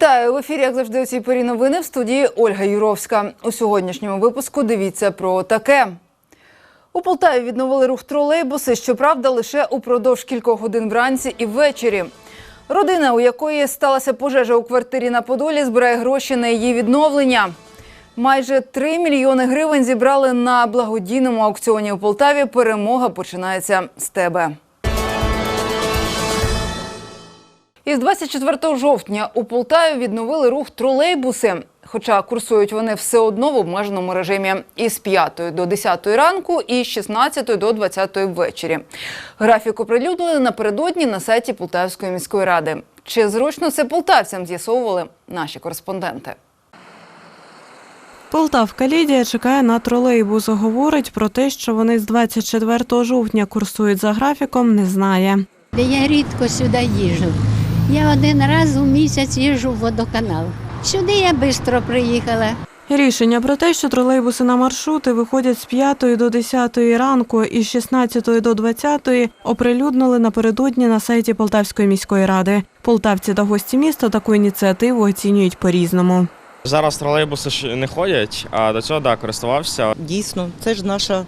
Вітаю в ефірі, як завжди, у цій порі новини в студії Ольга Юровська. У сьогоднішньому випуску дивіться про таке. У Полтаві відновили рух тролейбуси, щоправда, лише упродовж кількох годин вранці і ввечері. Родина, у якої сталася пожежа у квартирі на Подолі, збирає гроші на її відновлення. Майже 3 мільйони гривень зібрали на благодійному аукціоні у Полтаві. Перемога починається з тебе. Із 24 жовтня у Полтаві відновили рух тролейбуси. Хоча курсують вони все одно в обмеженому режимі із 5 до 10 ранку і з 16 до 20 ввечері. Графік оприлюднили напередодні на сайті Полтавської міської ради. Чи зручно це полтавцям з'ясовували наші кореспонденти? Полтавка Лідія чекає на тролейбус. Говорить про те, що вони з 24 жовтня курсують за графіком, не знає. Я рідко сюди їжджу. Я один раз у місяць їжджу в водоканал. Сюди я швидко приїхала. Рішення про те, що тролейбуси на маршрути виходять з 5 до 10 ранку і з 16 до 20 оприлюднили напередодні на сайті Полтавської міської ради. Полтавці та гості міста таку ініціативу оцінюють по-різному. Зараз тролейбуси ж не ходять, а до цього да, користувався. Дійсно, це ж наша,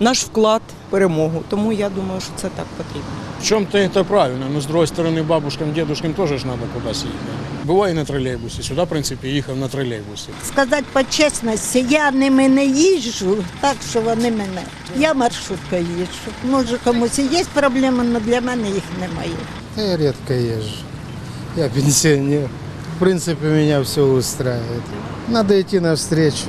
наш вклад в перемогу. Тому я думаю, що це так потрібно. В чем-то это правильно, но с другой стороны бабушкам, дедушкам тоже ж надо куда съездить. Бываю на троллейбусе, сюда, в принципе, їхав на троллейбусе. Сказати по чесності, я ними не їжджу, так що вони мене. Я маршруткою їжджу. Може, комусь і є проблеми, але для мене їх немає. Да я редко езжу. Я пенсионер. В принципе, меня все устраивает. Надо идти навстречу.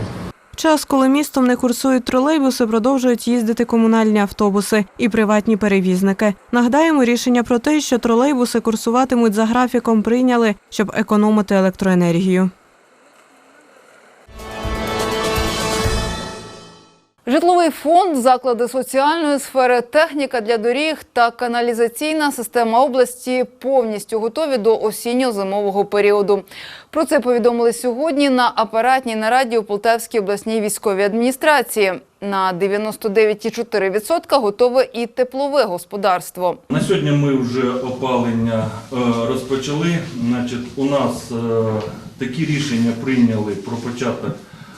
Час, коли містом не курсують тролейбуси, продовжують їздити комунальні автобуси і приватні перевізники. Нагадаємо, рішення про те, що тролейбуси курсуватимуть за графіком, прийняли, щоб економити електроенергію. Житловий фонд, заклади соціальної сфери, техніка для доріг та каналізаційна система області повністю готові до осінньо-зимового періоду. Про це повідомили сьогодні на апаратній нараді у Полтавській обласній військовій адміністрації. На 99,4% готове і теплове господарство. На сьогодні ми вже опалення е, розпочали. Значить, у нас е, такі рішення прийняли про початок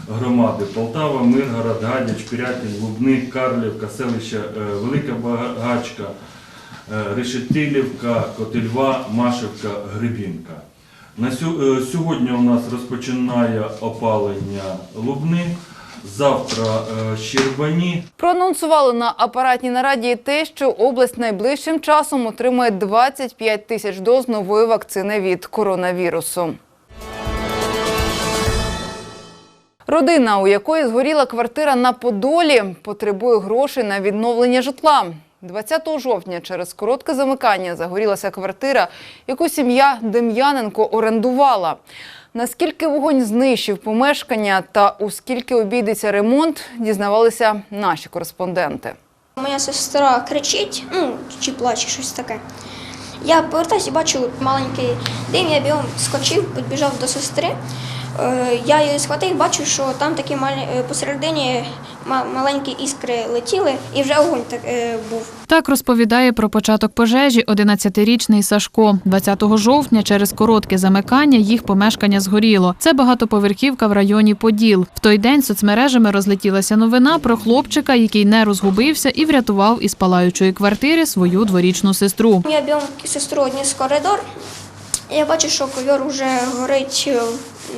громади Полтава, Миргород, Гадяч, Пірятин, Лубник, Карлівка, селище е, Велика Багачка, е, Решетилівка, Котельва, Машівка, Гребінка. На е, сьогодні у нас розпочинає опалення Лубник, завтра Щербані, Проанонсували на апаратній нараді те, що область найближчим часом отримає 25 тисяч доз нової вакцини від коронавірусу. Родина, у якої згоріла квартира на Подолі, потребує грошей на відновлення житла. 20 жовтня через коротке замикання загорілася квартира, яку сім'я Дем'яненко орендувала. Наскільки вогонь знищив помешкання та у скільки обійдеться ремонт, дізнавалися наші кореспонденти. Моя сестра кричить, ну чи плаче, щось таке. Я повертаюся і бачу маленький дим, я бігом скочив, підбіжав до сестри. Е, Я її схватив, бачу, що там такі е, посередині маленькі іскри летіли, і вже огонь так, е, був. Так розповідає про початок пожежі 11-річний Сашко. 20 жовтня через коротке замикання їх помешкання згоріло. Це багатоповерхівка в районі Поділ. В той день соцмережами розлетілася новина про хлопчика, який не розгубився і врятував із палаючої квартири свою дворічну сестру. Я бігом сестру одніс коридор. Я бачу, що ковер вже горить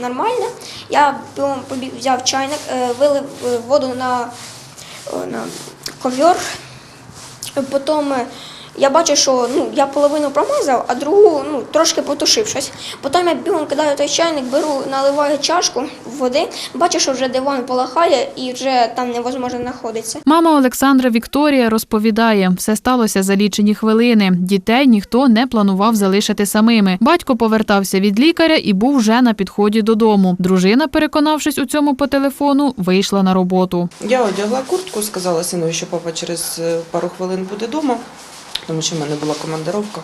нормально. Я побіг, взяв чайник, е, вилив е, воду на, на ковер. Потім е, я бачу, що ну, я половину промазав, а другу ну, трошки потушив щось. Потім я бігом кидаю той чайник, беру, наливаю чашку води, бачу, що вже диван полахає і вже там невозможно знаходитися. Мама Олександра Вікторія розповідає, все сталося за лічені хвилини. Дітей ніхто не планував залишити самими. Батько повертався від лікаря і був вже на підході додому. Дружина, переконавшись у цьому по телефону, вийшла на роботу. Я одягла куртку, сказала сину, що папа через е, пару хвилин буде вдома. Тому що в мене була командировка.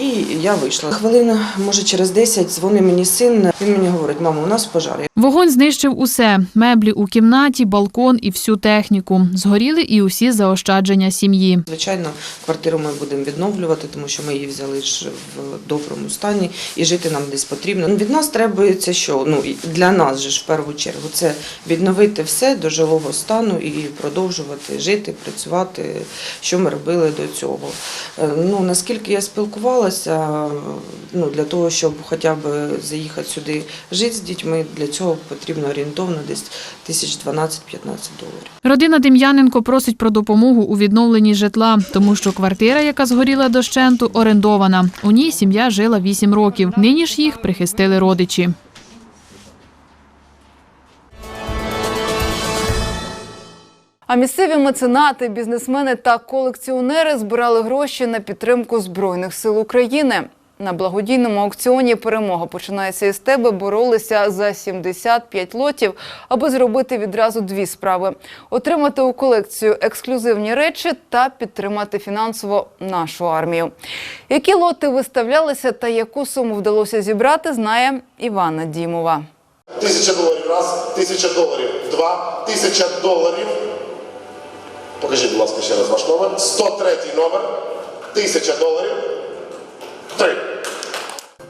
І я вийшла. Хвилина, може, через 10 дзвонить мені син. Він мені говорить, мамо, у нас пожар. Вогонь знищив усе: меблі у кімнаті, балкон і всю техніку. Згоріли і усі заощадження сім'ї. Звичайно, квартиру ми будемо відновлювати, тому що ми її взяли ж в доброму стані і жити нам десь потрібно. Від нас требується що? Ну для нас же ж в першу чергу це відновити все до жилого стану і продовжувати жити, працювати, що ми робили до цього. Е, Ну наскільки я спілкувалася, ну для того, щоб хоча б заїхати сюди жити з дітьми, для цього потрібно орієнтовно десь тисяч 12-15 доларів. Родина Дем'яненко просить про допомогу у відновленні житла, тому що квартира, яка згоріла дощенту, орендована. У ній сім'я жила 8 років. Нині ж їх прихистили родичі. А місцеві меценати, бізнесмени та колекціонери збирали гроші на підтримку Збройних сил України. На благодійному аукціоні перемога починається із тебе. Боролися за 75 лотів, аби зробити відразу дві справи: отримати у колекцію ексклюзивні речі та підтримати фінансово нашу армію. Які лоти виставлялися та яку суму вдалося зібрати, знає Івана Дімова. Тисяча доларів раз, тисяча доларів два, тисяча доларів. Покажіть, будь ласка, ще раз ваш номер. 103 номер. Тисяча доларів. Три.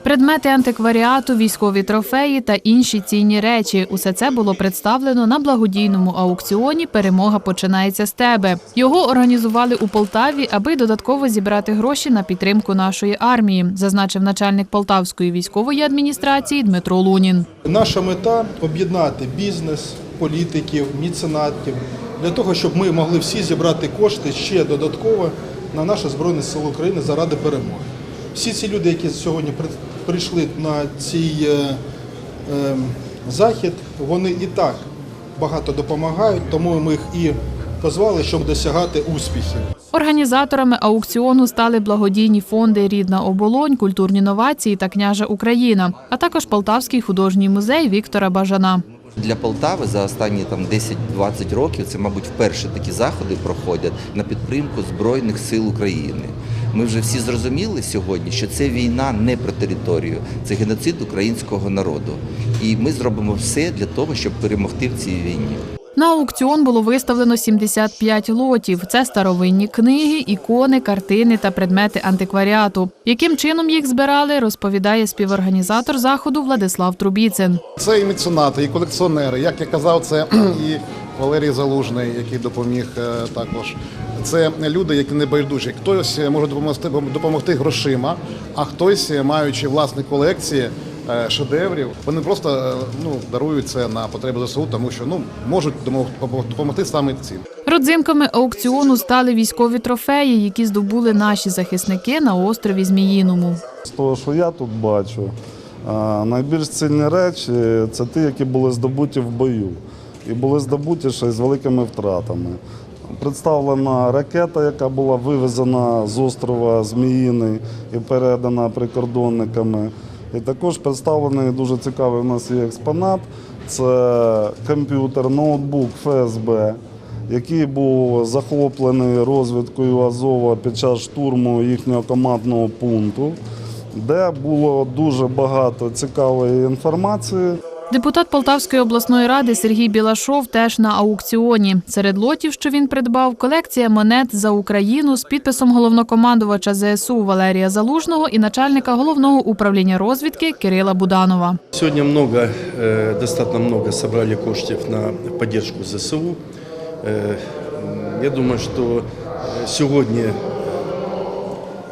Предмети антикваріату, військові трофеї та інші цінні речі. Усе це було представлено на благодійному аукціоні Перемога починається з тебе. Його організували у Полтаві, аби додатково зібрати гроші на підтримку нашої армії, зазначив начальник Полтавської військової адміністрації Дмитро Лунін. Наша мета об'єднати бізнес, політиків, міценатів для того, щоб ми могли всі зібрати кошти ще додатково на наші Збройні Сили України заради перемоги. Всі ці люди, які сьогодні прийшли на цей е, е, захід, вони і так багато допомагають, тому ми їх і позвали, щоб досягати успіхів. Організаторами аукціону стали благодійні фонди Рідна оболонь, культурні новації та княжа Україна, а також Полтавський художній музей Віктора Бажана. Для Полтави за останні там 10-20 років це, мабуть, вперше такі заходи проходять на підтримку Збройних сил України. Ми вже всі зрозуміли сьогодні, що це війна не про територію, це геноцид українського народу. І ми зробимо все для того, щоб перемогти в цій війні. На аукціон було виставлено 75 лотів. Це старовинні книги, ікони, картини та предмети антикваріату. Яким чином їх збирали, розповідає співорганізатор заходу Владислав Трубіцин. Це і меценати, і колекціонери. Як я казав, це і Валерій Залужний, який допоміг е, також. Це люди, які не байдужі. Хтось може допомогти, допомогти грошима, а хтось, маючи власні колекції е, шедеврів, вони просто е, ну, дарують це на потреби ЗСУ, тому що ну, можуть допомогти саме цим. Родзинками аукціону стали військові трофеї, які здобули наші захисники на острові Зміїному. З того, що я тут бачу, найбільш цінні речі це ті, які були здобуті в бою. І були здобуті ще з великими втратами. Представлена ракета, яка була вивезена з острова Зміїний і передана прикордонниками. І також представлений дуже цікавий у нас є експонат. Це комп'ютер, ноутбук ФСБ, який був захоплений розвідкою Азова під час штурму їхнього командного пункту, де було дуже багато цікавої інформації. Депутат Полтавської обласної ради Сергій Білашов теж на аукціоні. Серед лотів, що він придбав, колекція монет за Україну з підписом головнокомандувача ЗСУ Валерія Залужного і начальника головного управління розвідки Кирила Буданова. Сегодня много, э, достаточно много собрали коштів на поддержку ЗСУ. Э, Я думаю, що э, сьогодні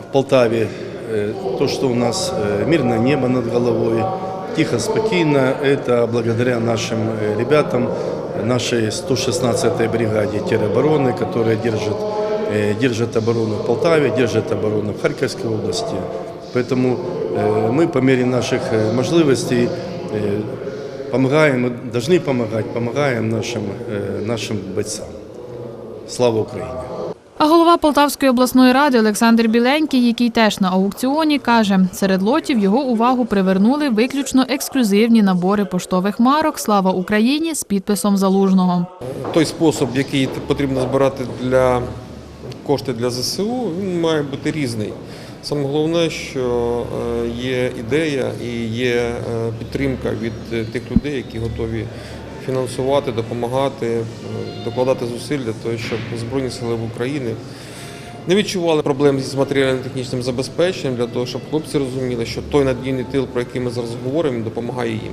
в Полтаві э, то, что у нас э, мирное небо над головой, Тихо, спокойно, это благодаря нашим э, ребятам, нашей 116-й бригаде теробороны, которая держит, э, держит оборону в Полтаве, держит оборону в Харьковской области. Поэтому э, мы по мере наших э, помогаем, должны помогать, помогаем нашим, нашим бойцам. Слава Україні! А голова Полтавської обласної ради Олександр Біленький, який теж на аукціоні, каже, серед лотів його увагу привернули виключно ексклюзивні набори поштових марок Слава Україні з підписом залужного. той спосіб, який потрібно збирати для кошти для ЗСУ, він має бути різний. Саме головне, що е, є ідея і є е, підтримка від е, тих людей, які готові фінансувати, допомагати, е, докладати зусиль для того, щоб Збройні сили України не відчували проблем з матеріально-технічним забезпеченням, для того, щоб хлопці розуміли, що той надійний тил, про який ми зараз говоримо, допомагає їм.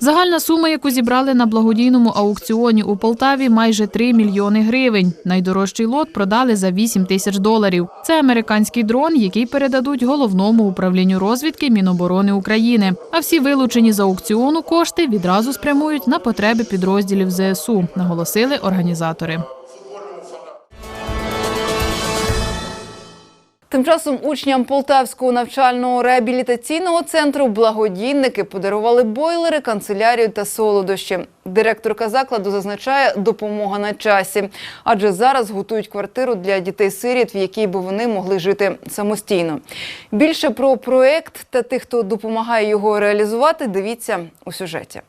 Загальна сума, яку зібрали на благодійному аукціоні у Полтаві, майже 3 мільйони гривень. Найдорожчий лот продали за 8 тисяч доларів. Це американський дрон, який передадуть головному управлінню розвідки Міноборони України. А всі вилучені з аукціону кошти відразу спрямують на потреби підрозділів ЗСУ, наголосили організатори. Тим часом учням Полтавського навчального реабілітаційного центру благодійники подарували бойлери, канцелярію та солодощі. Директорка закладу зазначає, допомога на часі, адже зараз готують квартиру для дітей-сиріт, в якій би вони могли жити самостійно. Більше про проект та тих, хто допомагає його реалізувати, дивіться у сюжеті.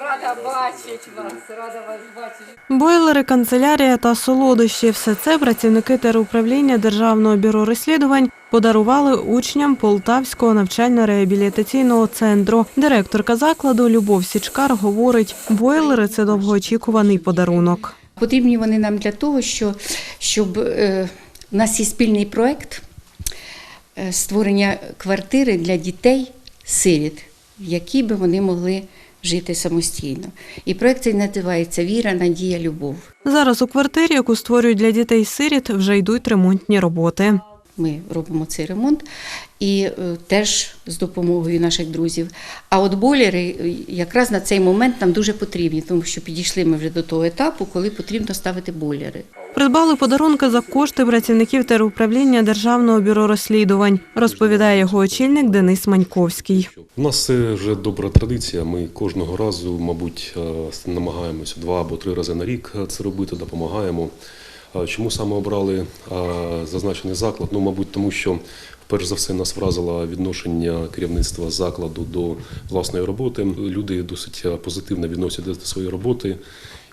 Рада бачити вас, рада вас бачити. Бойлери, канцелярія та солодощі – все це працівники теруправління Державного бюро розслідувань подарували учням Полтавського навчально-реабілітаційного центру. Директорка закладу Любов Січкар говорить, бойлери – це довгоочікуваний подарунок. Потрібні вони нам для того, що, щоб е, у нас є спільний проєкт е, створення квартири для дітей-сиріт, в якій би вони могли жити самостійно. І проєкт цей називається Віра, надія, любов. Зараз у квартирі, яку створюють для дітей-сиріт, вже йдуть ремонтні роботи. Ми робимо цей ремонт і е, теж з допомогою наших друзів. А от бойлери е, якраз на цей момент нам дуже потрібні, тому що підійшли ми вже до того етапу, коли потрібно ставити бойлери. Придбали подарунки за кошти працівників теруправління Державного бюро розслідувань, розповідає його очільник Денис Маньковський. У нас це вже добра традиція. Ми кожного разу, мабуть, е, намагаємося два або три рази на рік це робити, допомагаємо. Чому саме обрали зазначений заклад? Ну, мабуть, тому що перш за все нас вразило відношення керівництва закладу до власної роботи. Люди досить позитивно відносяться до своєї роботи.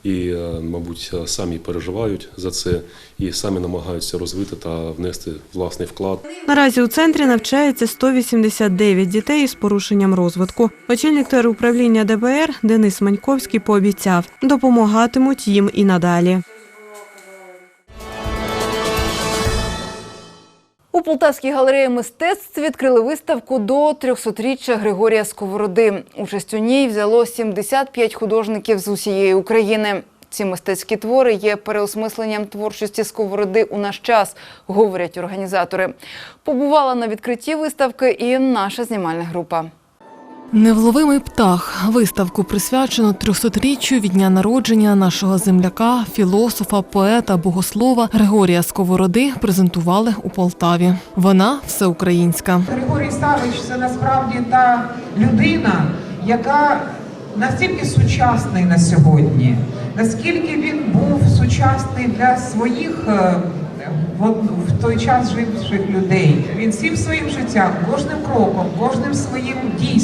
І, мабуть, самі переживають за це і самі намагаються розвити та внести власний вклад. Наразі у центрі навчається 189 дітей із порушенням розвитку. Очільник теруправління ДБР Денис Маньковський пообіцяв, допомагатимуть їм і надалі. У Полтавській галереї мистецтв відкрили виставку до 300-річчя Григорія Сковороди. Участь у ній взяло 75 художників з усієї України. Ці мистецькі твори є переосмисленням творчості Сковороди у наш час, говорять організатори. Побувала на відкритті виставки і наша знімальна група. Невловимий птах. Виставку присвячено 300-річчю від дня народження нашого земляка, філософа, поета, богослова Григорія Сковороди презентували у Полтаві. Вона всеукраїнська. Григорій Савич це насправді та людина, яка настільки сучасний на сьогодні, наскільки він був сучасний для своїх е, в, той час живших людей. Він всім своїм життям, кожним кроком, кожним своїм дійством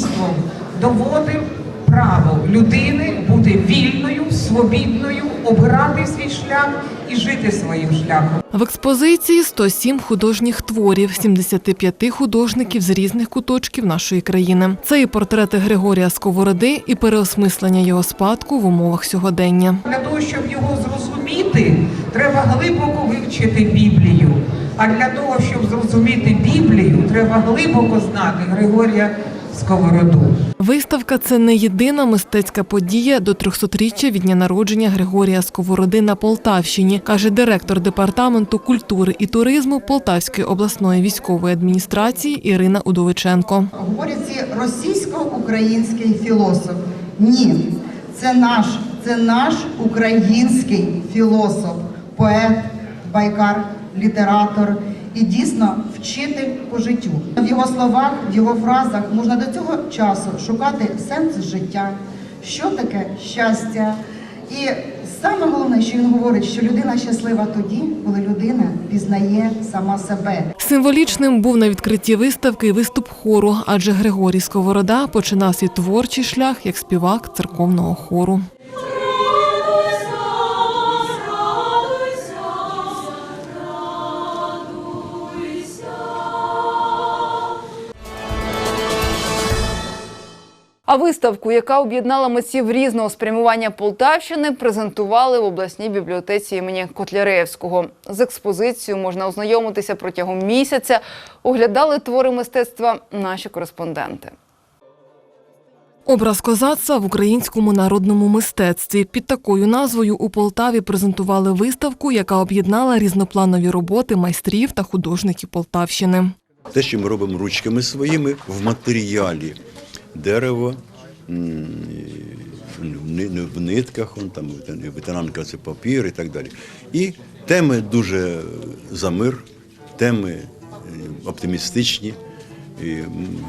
доводив право людини бути вільною, свобідною, обирати свій шлях і жити своїм шляхом. В експозиції 107 художніх творів, 75 художників з різних куточків нашої країни. Це і портрети Григорія Сковороди, і переосмислення його спадку в умовах сьогодення. Для того, щоб його зрозуміти, треба глибоко вивчити Біблію. А для того, щоб зрозуміти Біблію, треба глибоко знати Григорія Сковороду. Виставка це не єдина мистецька подія до 300-річчя від дня народження Григорія Сковороди на Полтавщині, каже директор департаменту культури і туризму Полтавської обласної військової адміністрації Ірина Удовиченко. Говорять ці російсько-український філософ. Ні, це наш, це наш український філософ, поет, байкар, літератор і дійсно вчитель по життю. В його словах, в його фразах можна до цього часу шукати сенс життя, що таке щастя. І саме головне, що він говорить, що людина щаслива тоді, коли людина пізнає сама себе. Символічним був на відкритті виставки виступ хору, адже Григорій Сковорода починав свій творчий шлях як співак церковного хору. А виставку, яка об'єднала митців різного спрямування Полтавщини, презентували в обласній бібліотеці імені Котляревського. З експозицією можна ознайомитися протягом місяця. Оглядали твори мистецтва наші кореспонденти. Образ козацтва в українському народному мистецтві під такою назвою у Полтаві презентували виставку, яка об'єднала різнопланові роботи майстрів та художників Полтавщини. Те, що ми робимо ручками своїми в матеріалі дерево, в нитках, он, там, ветеранка це папір і так далі. І теми дуже за мир, теми е, оптимістичні,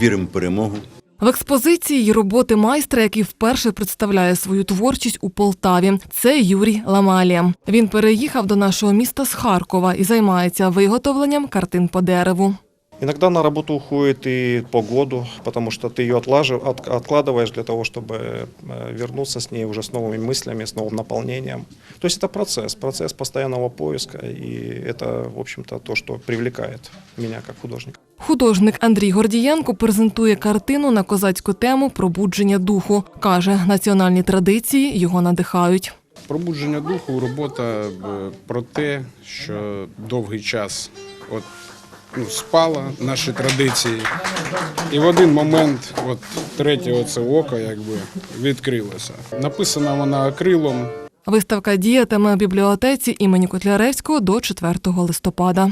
віримо в перемогу. В експозиції є роботи майстра, який вперше представляє свою творчість у Полтаві. Це Юрій Ламалія. Він переїхав до нашого міста з Харкова і займається виготовленням картин по дереву. Иногда на работу уходит и по году, потому что ты ее отлажи- от- откладываешь для того, чтобы э, вернуться с ней уже с новыми мыслями, с новым наполнением. То есть это процесс, процесс постоянного поиска, и это, в общем-то, то, что привлекает меня как художника. Художник Андрій Гордієнко презентує картину на козацьку тему пробудження духу. Каже, національні традиції його надихають. Пробудження духу робота е, про те, що довгий час от, ну, спала наші традиції. І в один момент от, третє оце око якби, відкрилося. Написана вона акрилом, Виставка діятиме в бібліотеці імені Котляревського до 4 листопада.